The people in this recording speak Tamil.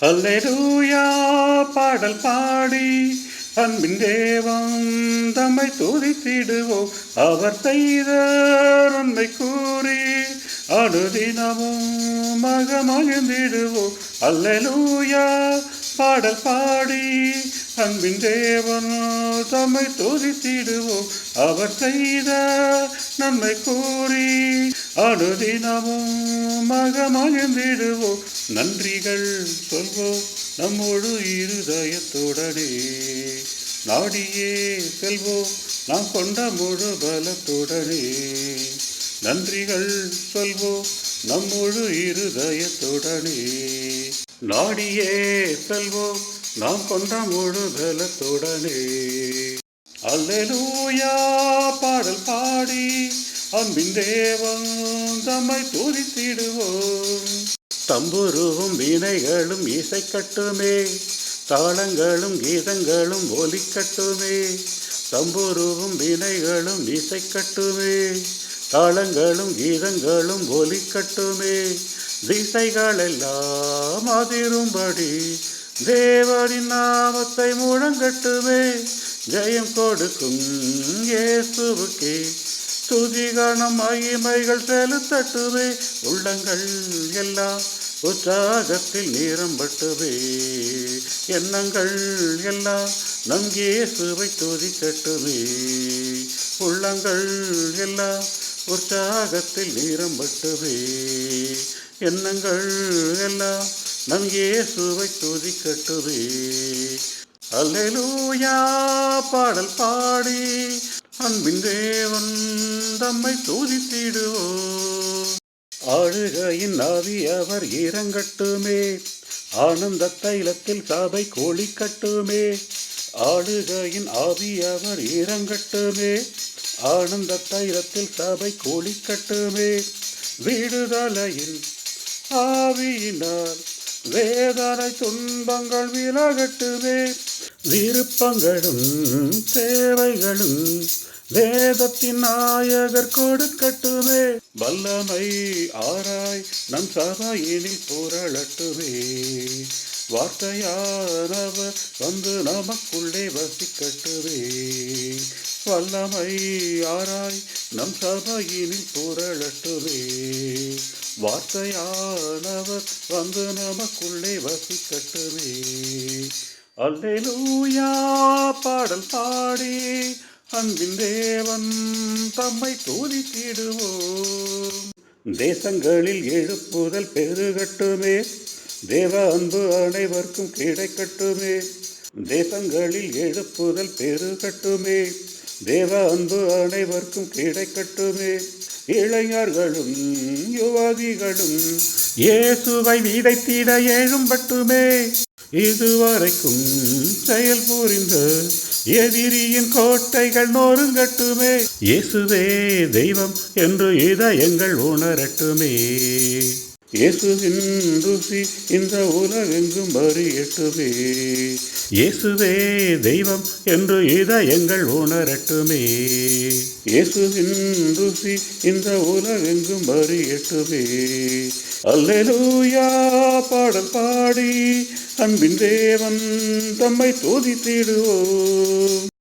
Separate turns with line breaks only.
அல்லேலூயா பாடல் பாடி. அன்பின் தேவம் தம்மை துதித்திடுவோம் அவர் செய்த உண்மை கூறி அனுதினமும் மக மகிழ்ந்திடுவோம் அல்லேலூயா பாடல் பாடி. அன்பின் தேவன் தம்மை துதித்திடுவோம் அவர் செய்த நன்மை கூறி அனுதினமும் மகமகிழ்ந்திடுவோம் நன்றிகள் சொல்வோம் நம்மோடு இருதயத்துடனே. நாடியே செல்வோம் நாம் கொண்ட முழு பலத்துடனே. நன்றிகள் சொல்வோம் நம்மொழு இருதயத்துடனே. நாடியே செல்வோம் நாம் கொண்ட முழு பலத்துடனே. அல்லூயா பாடல் பாடி அன்பின் தேவன் தம்மை துதித்திடுவோம். தம்புருவும் வீணைகளும் இசைக்கட்டுமே தாளங்களும் கீதங்களும் ஒலிக்கட்டுமே தம்புருவும் வீணைகளும் இசைக்கட்டுமே தாளங்களும் கீதங்களும் ஒலிக்கட்டுமே திசைகள் எல்லாம் அதிரும்படி தேவரின் நாமத்தை முழங்கட்டுமே ஜெயம் கொடுக்கும் இயேசுவுக்கே. துதி கணம் மகிமைகள் செலுத்தட்டுவே. உள்ளங்கள் எல்லாம் உற்சாகத்தில் நீரம்பட்டுவே எண்ணங்கள் எல்லாம் நம் இயேசுவை துதிக்கட்டுமே. உள்ளங்கள் எல்லாம் உற்சாகத்தில் நீரம்பட்டுவே எண்ணங்கள் எல்லாம் நம் இயேசுவை துதிக்கட்டுவே அல்லூயா பாடல் பாடி. அன்பின் தேவன் தம்மை துதித்திடுவோம். ஆளுகையின் ஆவி அவர் இறங்கட்டுமே ஆனந்த தைலத்தில் சபை கோழிக்கட்டுமே. ஆளுகையின் ஆவி அவர் இறங்கட்டுமே ஆனந்த தைலத்தில் சபை கோழிக்கட்டுமே. வீடுதலையின் ஆவியினால் வேதனை துன்பங்கள் விலகட்டுமே. விருப்பங்களும் தேவைகளும் வேதத்தின் நாயகர் கொடுக்கட்டுமே. வல்லமை ஆராய் நம் சபையினில் புரளட்டுமே வார்த்தையானவர் வந்து நமக்குள்ளே வசிக்கட்டுமே. வல்லமை ஆராய் நம் சபையினில் புரளட்டுமே வார்த்தையானவர் வந்து நமக்குள்ளே வசிக்கட்டுமே. அல்லேலூயா பாடல் பாடி அன்பின் தேவன் தம்மை துதித்திடுவோம். தேசங்களில் எழுப்புதல் பெருகட்டுமே. தேவ அன்பு அனைவருக்கும் கிடைக்கட்டுமே. தேசங்களில் எழுப்புதல் பெருகட்டுமே. தேவ அன்பு அனைவருக்கும் கிடைக்கட்டுமே. இளைஞர்களும் யுவதிகளும் இயேசுவை விதைத்திட எழும்பட்டுமே இதுவரைக்கும் செயல் புரிந்த எதிரியின் கோட்டைகள் நோருங்கட்டுமே இயேசுவே தெய்வம் என்று இதயங்கள் உணரட்டுமே. இயேசுவின் ருசி இந்த உலகெங்கும் வரியட்டுமே இயேசுவே தெய்வம் என்று இதயங்கள் உணரட்டுமே. இயேசுவின் ருசி இந்த உலகெங்கும் வரியட்டுமே அல்லேலூயா பாடல் பாடி அன்பின் தேவன் தம்மை தோதி துதித்திடுவோம்.